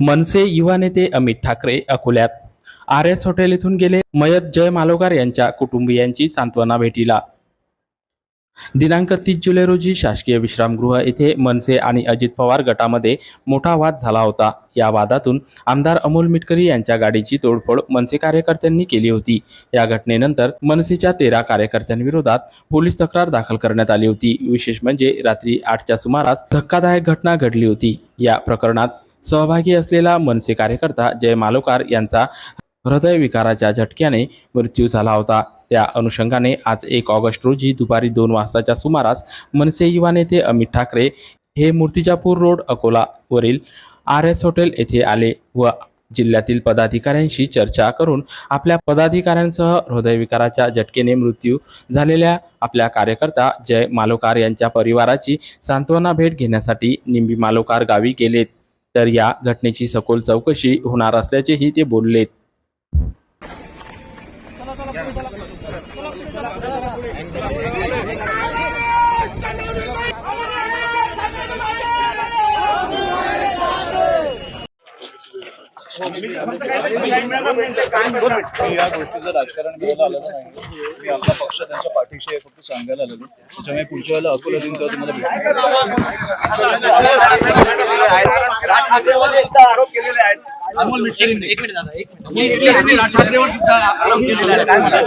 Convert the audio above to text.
मनसे युवा नेते अमित ठाकरे अकोल्यात. आर एस हॉटेल येथून गेले मयत जय मालोकार यांच्या कुटुंबियांची सांत्वना भेटीला. दिनांक तीस जुलै रोजी शासकीय विश्रामगृह येथे मनसे आणि अजित पवार गटामध्ये मोठा वाद झाला होता. या वादातून आमदार अमोल मिटकरी यांच्या गाडीची तोडफोड मनसे कार्यकर्त्यांनी केली होती. या घटनेनंतर मनसेच्या तेरा कार्यकर्त्यांविरोधात पोलीस तक्रार दाखल करण्यात आली होती. विशेष म्हणजे रात्री आठच्या सुमारास धक्कादायक घटना घडली होती. या प्रकरणात सहभागी असलेला मनसे कार्यकर्ता जय मालोकार यांचा हृदयविकाराच्या झटक्याने मृत्यू झाला होता. त्या अनुषंगाने आज एक ऑगस्ट रोजी दुपारी दोन वाजताच्या सुमारास मनसे युवा नेते अमित ठाकरे हे मूर्तिजापूर रोड अकोलावरील आर एस हॉटेल येथे आले व जिल्ह्यातील पदाधिकाऱ्यांशी चर्चा करून आपल्या पदाधिकाऱ्यांसह हृदयविकाराच्या झटकेने मृत्यू झालेल्या आपल्या कार्यकर्ता जय मालोकार यांच्या परिवाराची सांत्वना भेट घेण्यासाठी निंबी मालोकार गावी गेलेत. तर या घटनेची सखोल चौकशी होणार असल्याचेही ते बोललेत. या गोष्टीचं राजकारण घ्यायला आलेलो नाही. मी आपला पक्ष त्यांच्या पाठीशी आहे फक्त सांगायला आलेलो. त्याच्यामुळे पुढच्या वेळेला अकोला दिन तेव्हा तुम्हाला भेटेल एक मिनिट दादा एक मिनिट. ठाकरेवर सुद्धा आरोप केलेला आहे काय म्हणतात?